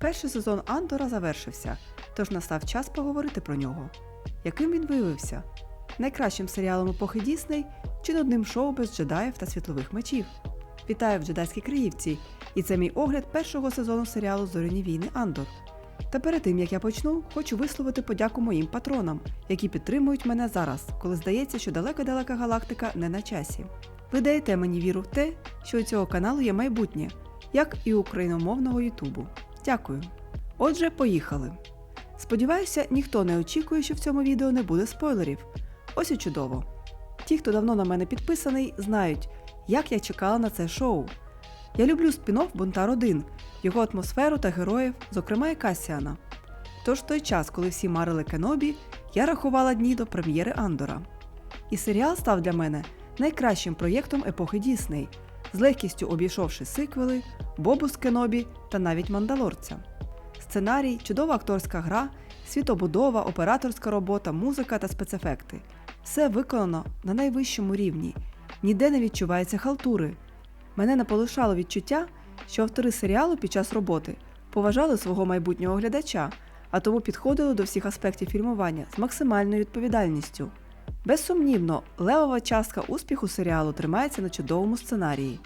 Перший сезон Андора завершився, тож настав час поговорити про нього. Яким він виявився? Найкращим серіалом епохи Дісней чи нудним шоу без джедаїв та світлових мечів? Вітаю в джедайській Криївці, і це мій огляд першого сезону серіалу Зоряні війни Андор. Та перед тим як я почну, хочу висловити подяку моїм патронам, які підтримують мене зараз, коли здається, що далека-далека галактика не на часі. Ви даєте мені віру в те, що у цього каналу є майбутнє, як і україномовного Ютубу. Дякую. Отже, поїхали. Сподіваюся, ніхто не очікує, що в цьому відео не буде спойлерів. Ось і чудово. Ті, хто давно на мене підписаний, знають, як я чекала на це шоу. Я люблю спін-офф Бунтар 1, його атмосферу та героїв, зокрема і Касіана. Тож той час, коли всі марили Кенобі, я рахувала дні до прем'єри Андора. І серіал став для мене найкращим проєктом епохи Дісней, з легкістю обійшовши сиквели, Бобу з Кенобі та навіть Мандалорця. Сценарій, чудова акторська гра, світобудова, операторська робота, музика та спецефекти. Все виконано на найвищому рівні. Ніде не відчувається халтури. Мене не полишало відчуття, що автори серіалу під час роботи поважали свого майбутнього глядача, а тому підходили до всіх аспектів фільмування з максимальною відповідальністю. Безсумнівно, левова частка успіху серіалу тримається на чудовому сценарії.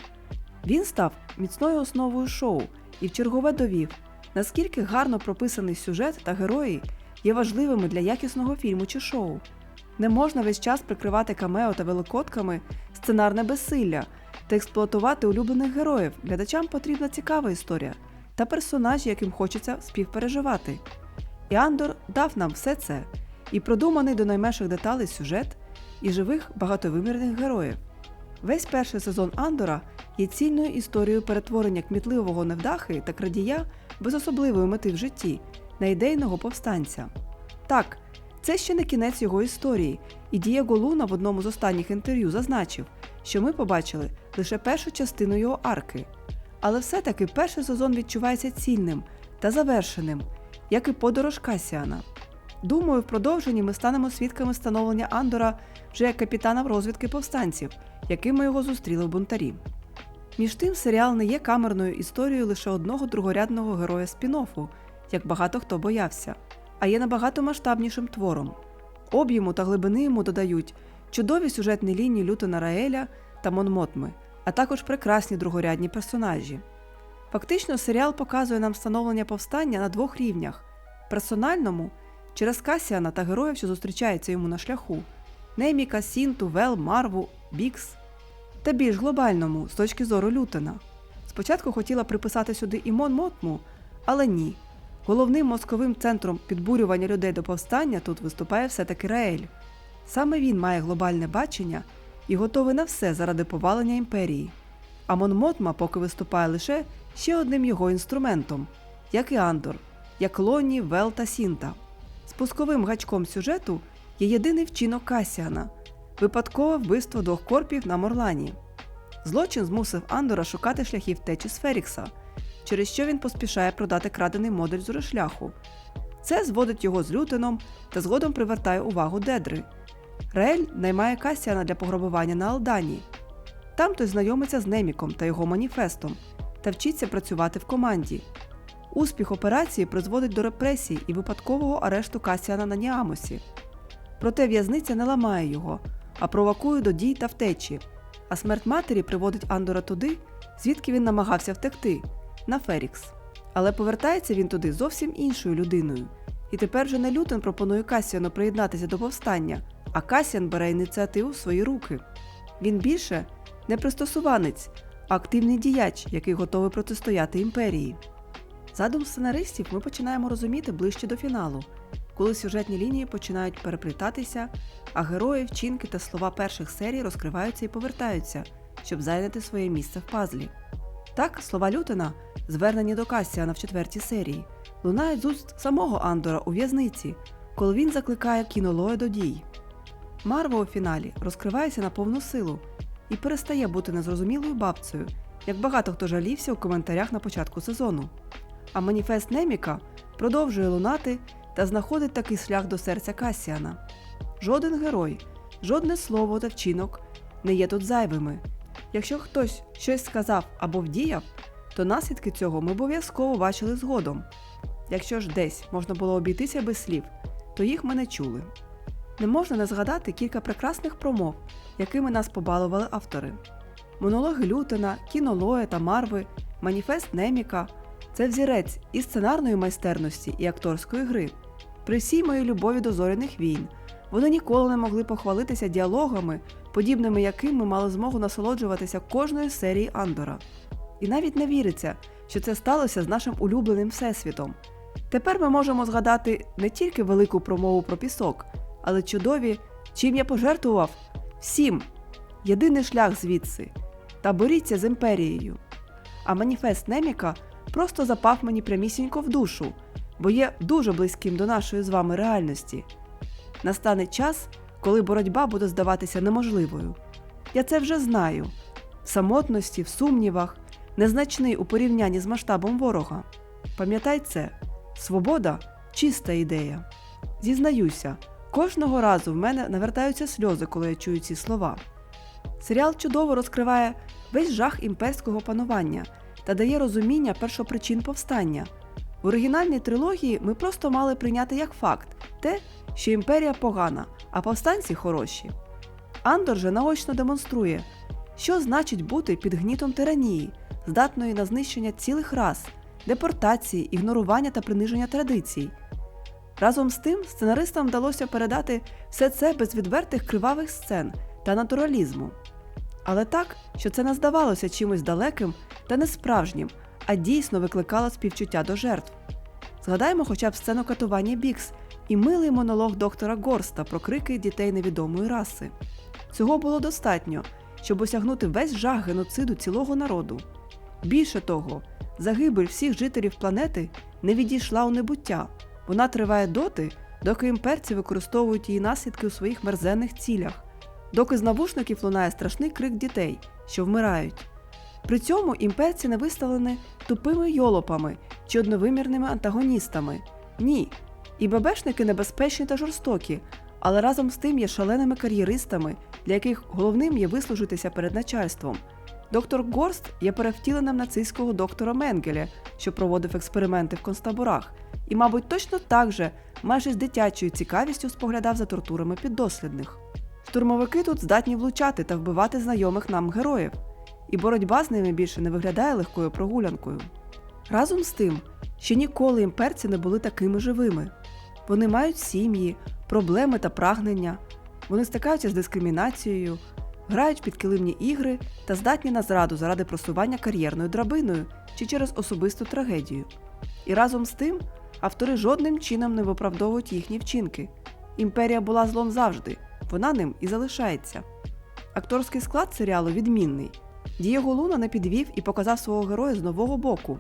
Він став міцною основою шоу і вчергове довів, наскільки гарно прописаний сюжет та герої є важливими для якісного фільму чи шоу. Не можна весь час прикривати камео та великотками сценарне безсилля та експлуатувати улюблених героїв. Глядачам потрібна цікава історія та персонажі, яким хочеться співпереживати. І Андор дав нам все це і продуманий до найменших деталей сюжет і живих багатовимірних героїв. Весь перший сезон Андора є цільною історією перетворення кмітливого невдахи та крадія без особливої мети в житті на ідейного повстанця. Так, це ще не кінець його історії, і Дієго Луна в одному з останніх інтерв'ю зазначив, що ми побачили лише першу частину його арки. Але все-таки перший сезон відчувається цільним та завершеним, як і подорож Касіана. Думаю, в продовженні ми станемо свідками становлення Андора вже як капітана розвідки повстанців, якими його зустріли в бунтарі. Між тим, серіал не є камерною історією лише одного другорядного героя спін-оффу, як багато хто боявся, а є набагато масштабнішим твором. Об'єму та глибини йому додають чудові сюжетні лінії Лютона Раеля та Монмотми, а також прекрасні другорядні персонажі. Фактично, серіал показує нам становлення повстання на двох рівнях: персональному через Касіана та героїв, що зустрічаються йому на шляху, Неміка, Сінту, Вел, Марву, Бікс, та більш глобальному з точки зору Лютона. Спочатку хотіла приписати сюди і Мон Мотму, але ні. Головним мозковим центром підбурювання людей до повстання тут виступає все-таки Раель. Саме він має глобальне бачення і готовий на все заради повалення імперії. А Мон Мотма поки виступає лише ще одним його інструментом, як і Андор, як Лоні, Вел та Сінта. Спусковим гачком сюжету є єдиний вчинок Касіана випадкове вбивство двох корпів на Морлані. Злочин змусив Андора шукати шляхів втечі з Ферікса, через що він поспішає продати крадений модуль зорошляху. Це зводить його з Лютеном та згодом привертає увагу Дедри. Раель наймає Касіана для пограбування на Алдані. Там той знайомиться з Неміком та його маніфестом та вчиться працювати в команді. Успіх операції призводить до репресій і випадкового арешту Касіана на Ніамосі. Проте в'язниця не ламає його, а провокує до дій та втечі. А смерть матері приводить Андора туди, звідки він намагався втекти на Ферікс. Але повертається він туди зовсім іншою людиною. І тепер вже не Лютен пропонує Касіану приєднатися до повстання, а Касіан бере ініціативу в свої руки. Він більше не пристосуванець, а активний діяч, який готовий протистояти імперії. Задум сценаристів ми починаємо розуміти ближче до фіналу, коли сюжетні лінії починають переплітатися, а герої, вчинки та слова перших серій розкриваються і повертаються, щоб зайняти своє місце в пазлі. Так, слова Лютена, звернені до Касіана в четвертій серії, лунають з уст самого Андора у в'язниці, коли він закликає кінолоя до дій. Марва у фіналі розкривається на повну силу і перестає бути незрозумілою бабцею, як багато хто жалівся у коментарях на початку сезону. А маніфест Неміка продовжує лунати та знаходить такий шлях до серця Касіана. Жоден герой, жодне слово та вчинок не є тут зайвими. Якщо хтось щось сказав або вдіяв, то наслідки цього ми обов'язково бачили згодом. Якщо ж десь можна було обійтися без слів, то їх ми не чули. Не можна не згадати кілька прекрасних промов, якими нас побалували автори. Монологи Лютена, кінолоя та Марви, маніфест Неміка це взірець і сценарної майстерності, і акторської гри. При всій моїй любові до зоряних війн вони ніколи не могли похвалитися діалогами, подібними яким ми мали змогу насолоджуватися кожної серії Андора. І навіть не віриться, що це сталося з нашим улюбленим всесвітом. Тепер ми можемо згадати не тільки велику промову про пісок, але чудові, чим я пожертвував всім. Єдиний шлях звідси та боріться з імперією. А маніфест Неміка просто запав мені прямісінько в душу, бо є дуже близьким до нашої з вами реальності. Настане час, коли боротьба буде здаватися неможливою. Я це вже знаю. В самотності, в сумнівах, незначний у порівнянні з масштабом ворога. Пам'ятай це, свобода чиста ідея. Зізнаюся, кожного разу в мене навертаються сльози, коли я чую ці слова. Серіал чудово розкриває весь жах імперського панування та дає розуміння першопричин повстання. В оригінальній трилогії ми просто мали прийняти як факт те, що імперія погана, а повстанці хороші. Андор же наочно демонструє, що значить бути під гнітом тиранії, здатної на знищення цілих рас, депортації, ігнорування та приниження традицій. Разом з тим, сценаристам вдалося передати все це без відвертих кривавих сцен та натуралізму. Але так, що це не здавалося чимось далеким та несправжнім, а дійсно викликало співчуття до жертв. Згадаємо хоча б сцену катування Бікс і милий монолог доктора Горста про крики дітей невідомої раси. Цього було достатньо, щоб осягнути весь жах геноциду цілого народу. Більше того, загибель всіх жителів планети не відійшла у небуття, вона триває доти, доки імперці використовують її наслідки у своїх мерзенних цілях, доки з навушників лунає страшний крик дітей, що вмирають. При цьому імперці не виставлені тупими йолопами чи одновимірними антагоністами. Ні. І ББшники небезпечні та жорстокі, але разом з тим є шаленими кар'єристами, для яких головним є вислужитися перед начальством. Доктор Горст є перевтіленням нацистського доктора Менгеля, що проводив експерименти в концтаборах, і, мабуть, точно так же майже з дитячою цікавістю споглядав за тортурами піддослідних. Штурмовики тут здатні влучати та вбивати знайомих нам героїв, і боротьба з ними більше не виглядає легкою прогулянкою. Разом з тим, ще ніколи імперці не були такими живими. Вони мають сім'ї, проблеми та прагнення, вони стикаються з дискримінацією, грають підкилимні ігри та здатні на зраду заради просування кар'єрною драбиною чи через особисту трагедію. І разом з тим автори жодним чином не виправдовують їхні вчинки. Імперія була злом завжди, вона ним і залишається. Акторський склад серіалу відмінний. Дієго Луна не підвів і показав свого героя з нового боку.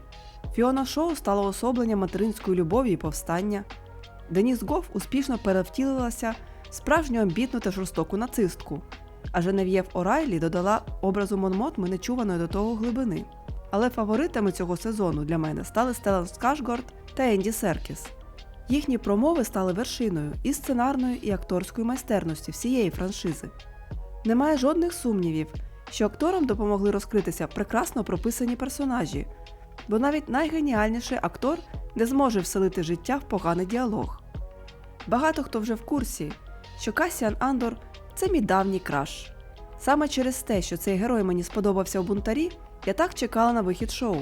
Фіона Шоу стала особленням материнської любові і повстання. Деніс Гоф успішно перевтілилася в справжню амбітну та жорстоку нацистку, а Женев'єв Орайлі додала образу Монмотми нечуваної до того глибини. Але фаворитами цього сезону для мене стали Стелан Скашгорд та Енді Серкіс. Їхні промови стали вершиною і сценарної, і акторської майстерності всієї франшизи. Немає жодних сумнівів, що акторам допомогли розкритися прекрасно прописані персонажі, бо навіть найгеніальніший актор не зможе вселити життя в поганий діалог. Багато хто вже в курсі, що Касіан Андор це мій давній краш. Саме через те, що цей герой мені сподобався у бунтарі, я так чекала на вихід шоу.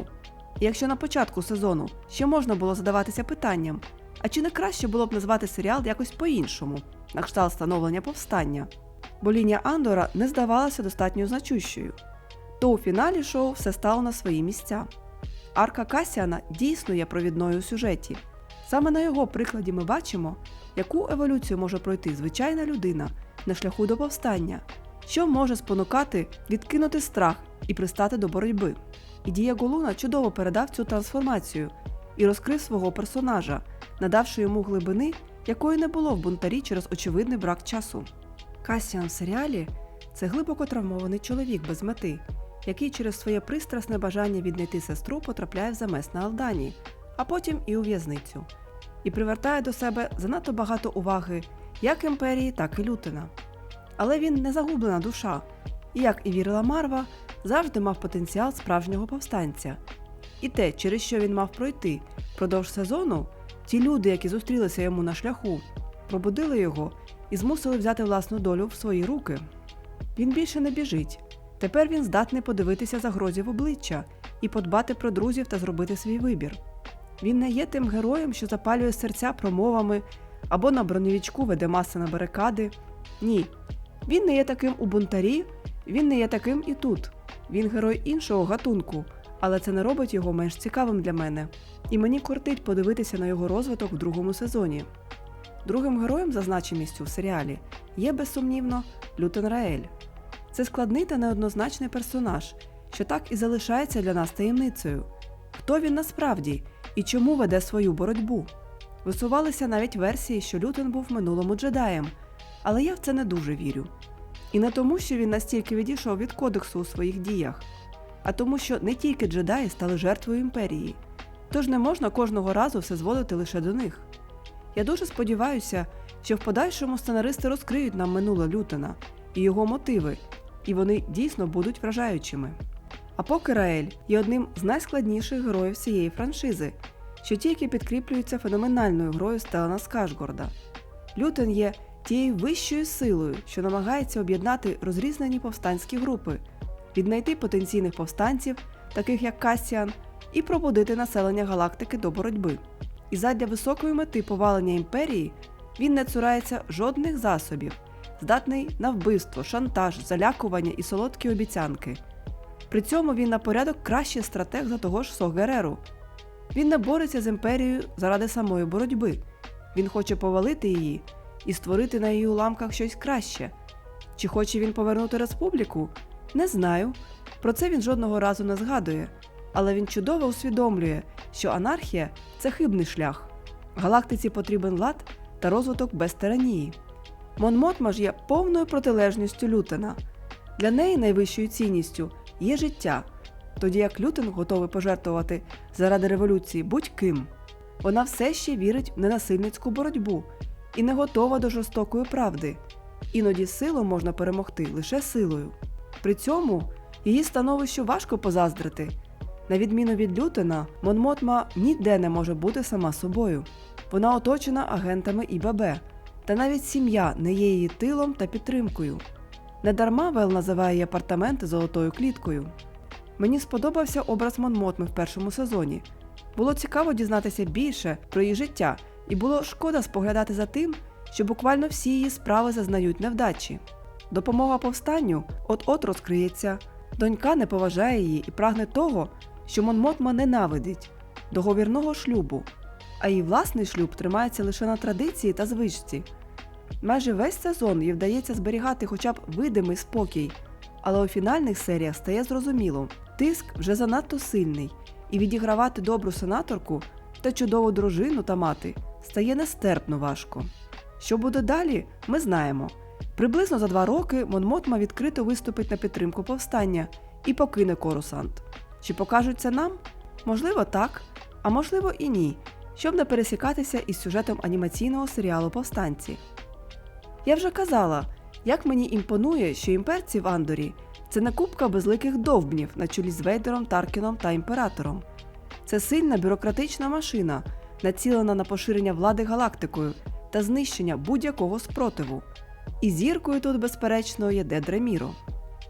І якщо на початку сезону ще можна було задаватися питанням, а чи не краще було б назвати серіал якось по-іншому, на кшталт становлення повстання, бо лінія Андора не здавалася достатньо значущою, то у фіналі шоу все стало на свої місця. Арка Касіана дійсно є провідною у сюжеті. Саме на його прикладі ми бачимо, яку еволюцію може пройти звичайна людина на шляху до повстання, що може спонукати відкинути страх і пристати до боротьби. І Дієго Луна чудово передав цю трансформацію і розкрив свого персонажа, надавши йому глибини, якої не було в бунтарі через очевидний брак часу. Касіан в серіалі це глибоко травмований чоловік без мети, який через своє пристрасне бажання віднайти сестру потрапляє в замес на Алдані, а потім і у в'язницю, і привертає до себе занадто багато уваги як імперії, так і Лютина. Але він не загублена душа, і, як і вірила Марва, завжди мав потенціал справжнього повстанця. І те, через що він мав пройти впродовж сезону, ті люди, які зустрілися йому на шляху, пробудили його і змусили взяти власну долю в свої руки. Він більше не біжить. Тепер він здатний подивитися загрозі в обличчя і подбати про друзів та зробити свій вибір. Він не є тим героєм, що запалює серця промовами або на броневічку веде маси на барикади. Ні, він не є таким у бунтарі, він не є таким і тут. Він герой іншого гатунку, але це не робить його менш цікавим для мене. І мені кортить подивитися на його розвиток в другому сезоні. Другим героєм за значимістю в серіалі є безсумнівно Лютен Раель. Це складний та неоднозначний персонаж, що так і залишається для нас таємницею. Хто він насправді і чому веде свою боротьбу? Висувалися навіть версії, що Лютен був минулому джедаєм, але я в це не дуже вірю. І не тому, що він настільки відійшов від кодексу у своїх діях, а тому, що не тільки джедаї стали жертвою імперії, тож не можна кожного разу все зводити лише до них. Я дуже сподіваюся, що в подальшому сценаристи розкриють нам минуле Лютена і його мотиви, і вони дійсно будуть вражаючими. А поки Раель є одним з найскладніших героїв цієї франшизи, що тільки підкріплюється феноменальною грою Стелана Скашгорда. Лютен є тією вищою силою, що намагається об'єднати розрізнені повстанські групи, віднайти потенційних повстанців, таких як Касіан, і пробудити населення галактики до боротьби. І задля високої мети повалення імперії він не цурається жодних засобів, здатний на вбивство, шантаж, залякування і солодкі обіцянки. При цьому він на порядок кращий стратег за того ж Согереру. Він не бореться з імперією заради самої боротьби. Він хоче повалити її і створити на її уламках щось краще. Чи хоче він повернути республіку? Не знаю. Про це він жодного разу не згадує. Але він чудово усвідомлює, що анархія це хибний шлях. Галактиці потрібен лад та розвиток без тиранії. Мон Мотма ж є повною протилежністю Лютена. Для неї найвищою цінністю є життя, тоді як Лютен готовий пожертвувати заради революції будь-ким. Вона все ще вірить в ненасильницьку боротьбу і не готова до жорстокої правди. Іноді силу можна перемогти лише силою. При цьому її становищу важко позаздрити. На відміну від Лютена, Монмотма ніде не може бути сама собою. Вона оточена агентами ІББ, та навіть сім'я не є її тилом та підтримкою. Недарма Вел називає її апартаменти золотою кліткою. Мені сподобався образ Монмотми в першому сезоні. Було цікаво дізнатися більше про її життя, і було шкода споглядати за тим, що буквально всі її справи зазнають невдачі. Допомога повстанню от-от розкриється. Донька не поважає її і прагне того, що Монмотма ненавидить договірного шлюбу, а її власний шлюб тримається лише на традиції та звичці. Майже весь сезон їй вдається зберігати хоча б видимий спокій, але у фінальних серіях стає зрозуміло, тиск вже занадто сильний, і відігравати добру сенаторку та чудову дружину та мати стає нестерпно важко. Що буде далі, ми знаємо. Приблизно за два роки Монмотма відкрито виступить на підтримку повстання і покине Корусант. Чи покажуть це нам? Можливо, так, а можливо і ні, щоб не пересікатися із сюжетом анімаційного серіалу Повстанці. Я вже казала, як мені імпонує, що імперці в Андорі це не купка безликих довбнів на чолі з Вейдером, Таркіном та імператором. Це сильна бюрократична машина, націлена на поширення влади галактикою та знищення будь-якого спротиву. І зіркою тут, безперечно, є Дедра Міро.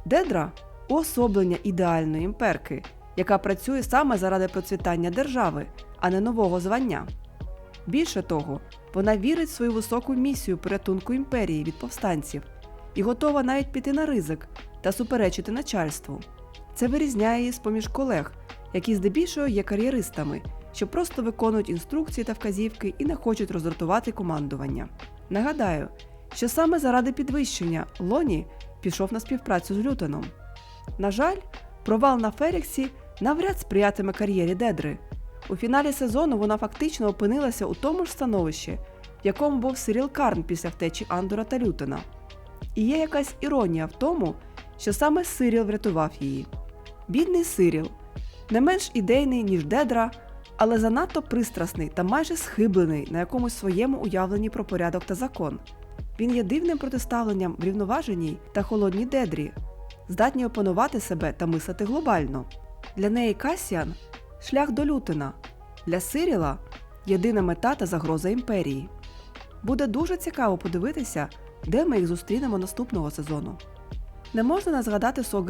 Дедра уособлення ідеальної імперки, яка працює саме заради процвітання держави, а не нового звання. Більше того, вона вірить в свою високу місію порятунку імперії від повстанців і готова навіть піти на ризик та суперечити начальству. Це вирізняє її з поміж колег, які здебільшого є кар'єристами, що просто виконують інструкції та вказівки і не хочуть роздратувати командування. Нагадаю, що саме заради підвищення Лоні пішов на співпрацю з Лютеном. На жаль, провал на Феріксі навряд сприятиме кар'єрі Дедри. У фіналі сезону вона фактично опинилася у тому ж становищі, в якому був Сиріл Карн після втечі Андора та Лютена. І є якась іронія в тому, що саме Сиріл врятував її. Бідний Сиріл, не менш ідейний, ніж Дедра, але занадто пристрасний та майже схиблений на якомусь своєму уявленні про порядок та закон. Він є дивним протиставленням врівноваженій та холодній Дедрі, здатній опанувати себе та мислити глобально. Для неї Касіан шлях до Лютина. Для Сиріла єдина мета та загроза імперії. Буде дуже цікаво подивитися, де ми їх зустрінемо наступного сезону. Не можна не згадати Со.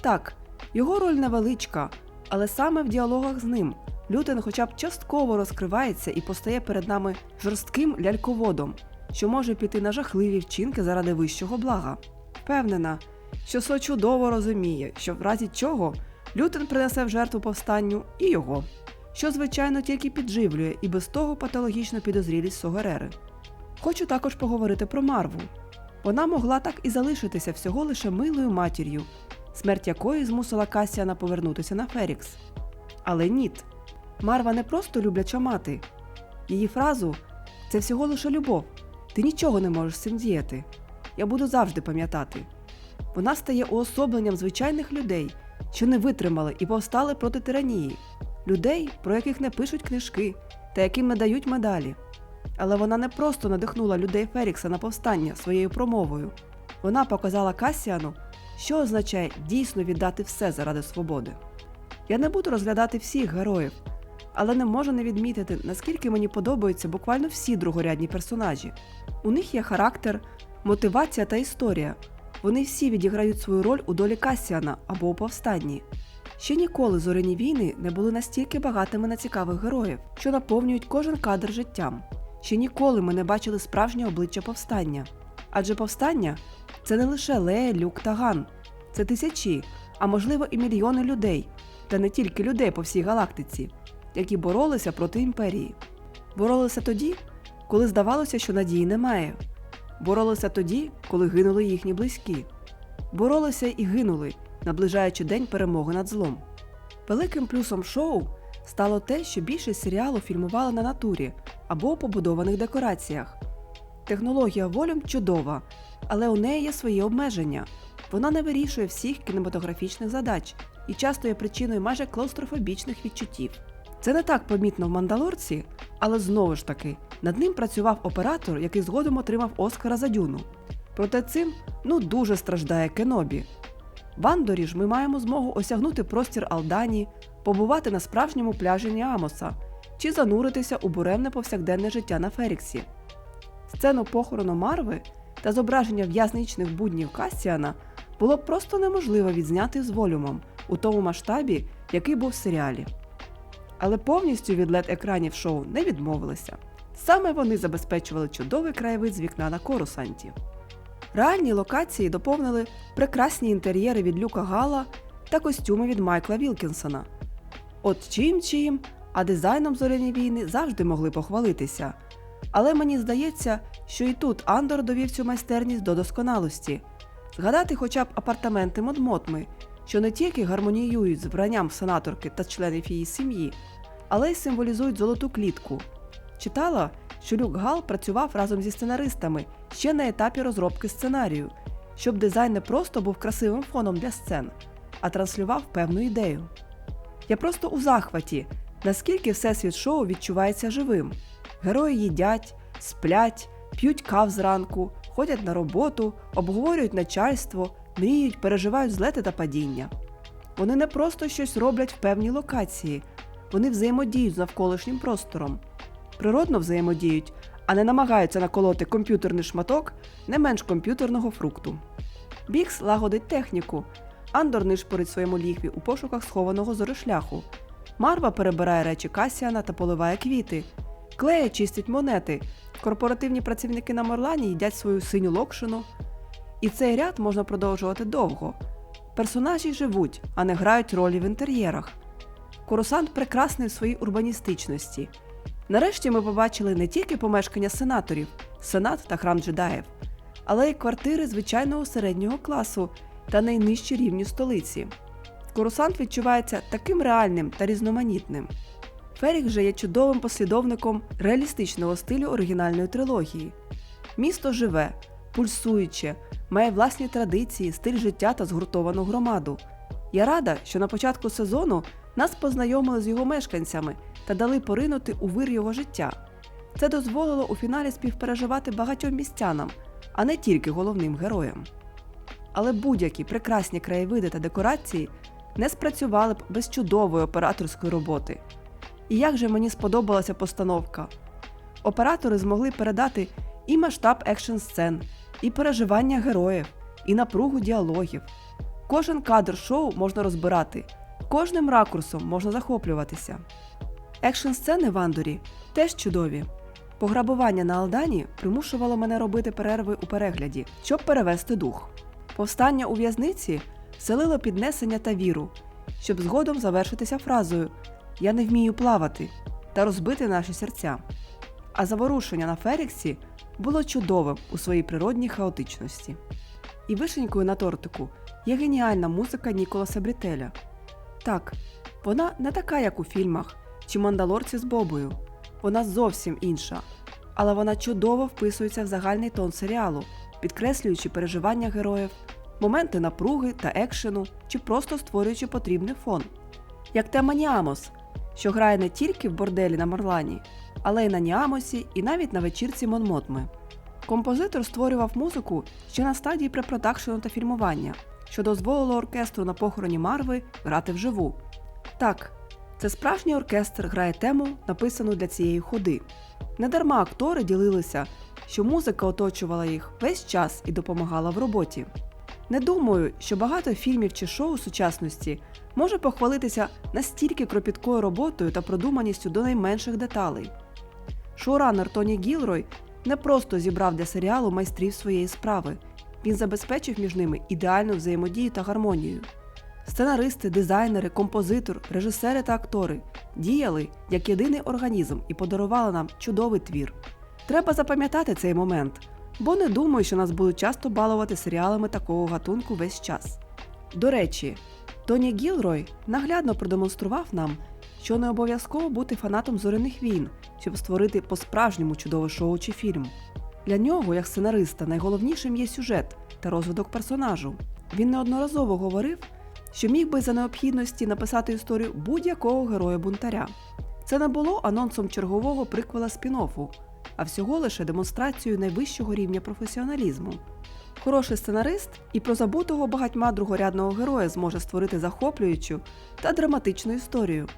Так, його роль невеличка, але саме в діалогах з ним Лютен хоча б частково розкривається і постає перед нами жорстким ляльководом, що може піти на жахливі вчинки заради вищого блага. Впевнена, що Со чудово розуміє, що в разі чого Лютен принесе в жертву повстанню і його, що, звичайно, тільки підживлює і без того патологічну підозрілість Согерери. Хочу також поговорити про Марву. Вона могла так і залишитися всього лише милою матір'ю, смерть якої змусила Касіана повернутися на Ферікс. Але ніт. Марва не просто любляча мати. Її фразу це всього лише любов. Ти нічого не можеш з цим діяти. Я буду завжди пам'ятати. Вона стає уособленням звичайних людей, що не витримали і повстали проти тиранії, людей, про яких не пишуть книжки та яким не дають медалі. Але вона не просто надихнула людей Ферікса на повстання своєю промовою. Вона показала Касіану, що означає дійсно віддати все заради свободи. Я не буду розглядати всіх героїв, але не можу не відмітити, наскільки мені подобаються буквально всі другорядні персонажі. У них є характер, мотивація та історія. Вони всі відіграють свою роль у долі Касіана або у повстанні. Ще ніколи зоряні війни не були настільки багатими на цікавих героїв, що наповнюють кожен кадр життям. Ще ніколи ми не бачили справжнє обличчя повстання. Адже повстання це не лише Лея, Люк та Ган, це тисячі, а можливо і мільйони людей, та не тільки людей по всій галактиці, які боролися проти імперії. Боролися тоді, коли здавалося, що надії немає. Боролися тоді, коли гинули їхні близькі. Боролися і гинули, наближаючи день перемоги над злом. Великим плюсом шоу стало те, що більшість серіалу фільмували на натурі або у побудованих декораціях. Технологія волюм чудова, але у неї є свої обмеження. Вона не вирішує всіх кінематографічних задач і часто є причиною майже клаустрофобічних відчуттів. Це не так помітно в Мандалорці, але знову ж таки над ним працював оператор, який згодом отримав Оскара за дюну. Проте цим ну дуже страждає Кенобі. В Андорі ж ми маємо змогу осягнути простір Алдані, побувати на справжньому пляжі Ніамоса чи зануритися у буремне повсякденне життя на Феріксі. Сцену похорону Марви та зображення в'язничних буднів Касіана було просто неможливо відзняти з волюмом у тому масштабі, який був в серіалі. Але повністю від led екранів шоу не відмовилися. Саме вони забезпечували чудовий краєвид з вікна на Корусанті. Реальні локації доповнили прекрасні інтер'єри від Люка Гала та костюми від Майкла Вілкінсона. От чим чим, а дизайном зоряні війни завжди могли похвалитися. Але мені здається, що і тут Андор довів цю майстерність до досконалості. Згадати хоча б апартаменти Модмотми, що не тільки гармоніюють з вбранням сенаторки та членів її сім'ї, але й символізують золоту клітку. Читала, що Люк Гал працював разом зі сценаристами ще на етапі розробки сценарію, щоб дизайн не просто був красивим фоном для сцен, а транслював певну ідею. Я просто у захваті, наскільки всесвіт шоу відчувається живим. Герої їдять, сплять, п'ють кав зранку, ходять на роботу, обговорюють начальство, мріють, переживають злети та падіння. Вони не просто щось роблять в певній локації, вони взаємодіють з навколишнім простором. Природно взаємодіють, а не намагаються наколоти комп'ютерний шматок не менш комп'ютерного фрукту. Бікс лагодить техніку, Андор нишпорить своєму лігві у пошуках схованого зоришляху. Марва перебирає речі Касіана та поливає квіти. Клея чистить монети. Корпоративні працівники на Морлані їдять свою синю локшину. І цей ряд можна продовжувати довго. Персонажі живуть, а не грають ролі в інтер'єрах. Корусант прекрасний в своїй урбаністичності. Нарешті ми побачили не тільки помешкання сенаторів, сенат та храм джедаїв, але й квартири звичайного середнього класу та найнижчі рівні столиці. Корусант відчувається таким реальним та різноманітним. Ферік же є чудовим послідовником реалістичного стилю оригінальної трилогії. Місто живе, пульсуюче, має власні традиції, стиль життя та згуртовану громаду. Я рада, що на початку сезону нас познайомили з його мешканцями та дали поринути у вир його життя. Це дозволило у фіналі співпереживати багатьом містянам, а не тільки головним героям. Але будь-які прекрасні краєвиди та декорації не спрацювали б без чудової операторської роботи. І як же мені сподобалася постановка. Оператори змогли передати і масштаб екшн сцен, і переживання героїв, і напругу діалогів. Кожен кадр шоу можна розбирати, кожним ракурсом можна захоплюватися. Екшн сцени в Андорі теж чудові. Пограбування на Алдані примушувало мене робити перерви у перегляді, щоб перевести дух. Повстання у в'язниці вселило піднесення та віру, щоб згодом завершитися фразою Я не вмію плавати та розбити наші серця. А заворушення на Феріксі було чудовим у своїй природній хаотичності. І вишенькою на тортику є геніальна музика Ніколаса Брітеля. Так, вона не така, як у фільмах чи мандалорці з Бобою. Вона зовсім інша, але вона чудово вписується в загальний тон серіалу, підкреслюючи переживання героїв, моменти напруги та екшену чи просто створюючи потрібний фон. Як тема Ніамос, що грає не тільки в борделі на Марлані, але й на Ніамосі і навіть на вечірці Монмотми. Композитор створював музику ще на стадії препродакшену та фільмування, що дозволило оркестру на похороні Марви грати вживу. Так, це справжній оркестр грає тему, написану для цієї ходи. Недарма актори ділилися, що музика оточувала їх весь час і допомагала в роботі. Не думаю, що багато фільмів чи шоу сучасності може похвалитися настільки кропіткою роботою та продуманістю до найменших деталей. Шоуранер Тоні Гілрой не просто зібрав для серіалу майстрів своєї справи, він забезпечив між ними ідеальну взаємодію та гармонію. Сценаристи, дизайнери, композитор, режисери та актори діяли як єдиний організм і подарували нам чудовий твір. Треба запам'ятати цей момент, бо не думаю, що нас будуть часто балувати серіалами такого гатунку весь час. До речі, Тоні Гілрой наглядно продемонстрував нам, що не обов'язково бути фанатом зоряних війн, щоб створити по-справжньому чудове шоу чи фільм. Для нього, як сценариста, найголовнішим є сюжет та розвиток персонажу. Він неодноразово говорив, що міг би за необхідності написати історію будь-якого героя бунтаря. Це не було анонсом чергового приквела спін-оффу, а всього лише демонстрацією найвищого рівня професіоналізму. Хороший сценарист і про забутого багатьма другорядного героя зможе створити захоплюючу та драматичну історію.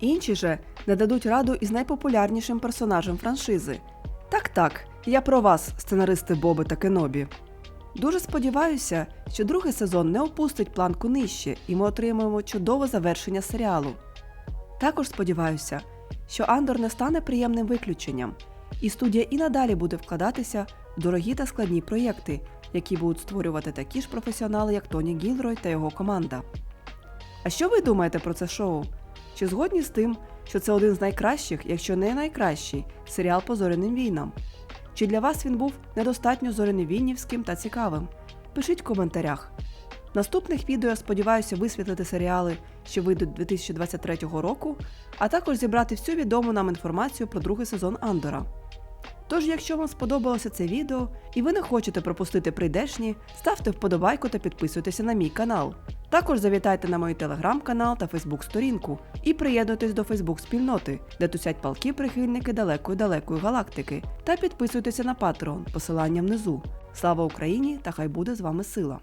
Інші же не дадуть раду із найпопулярнішим персонажем франшизи. Так, так, я про вас, сценаристи Боби та Кенобі. Дуже сподіваюся, що другий сезон не опустить планку нижче, і ми отримаємо чудове завершення серіалу. Також сподіваюся, що Андор не стане приємним виключенням, і студія і надалі буде вкладатися в дорогі та складні проєкти, які будуть створювати такі ж професіонали, як Тоні Гілрой та його команда. А що ви думаєте про це шоу? Чи згодні з тим, що це один з найкращих, якщо не найкращий, серіал по зоряним війнам? Чи для вас він був недостатньо зоряневільнівським та цікавим? Пишіть в коментарях. Наступних відео я сподіваюся висвітлити серіали, що вийдуть 2023 року, а також зібрати всю відому нам інформацію про другий сезон Андора. Тож, якщо вам сподобалося це відео і ви не хочете пропустити прийдешні, ставте вподобайку та підписуйтеся на мій канал. Також завітайте на мій телеграм-канал та фейсбук-сторінку і приєднуйтесь до фейсбук-спільноти, де тусять палки прихильники далекої далекої галактики, та підписуйтеся на Patreon, посилання внизу. Слава Україні та хай буде з вами сила!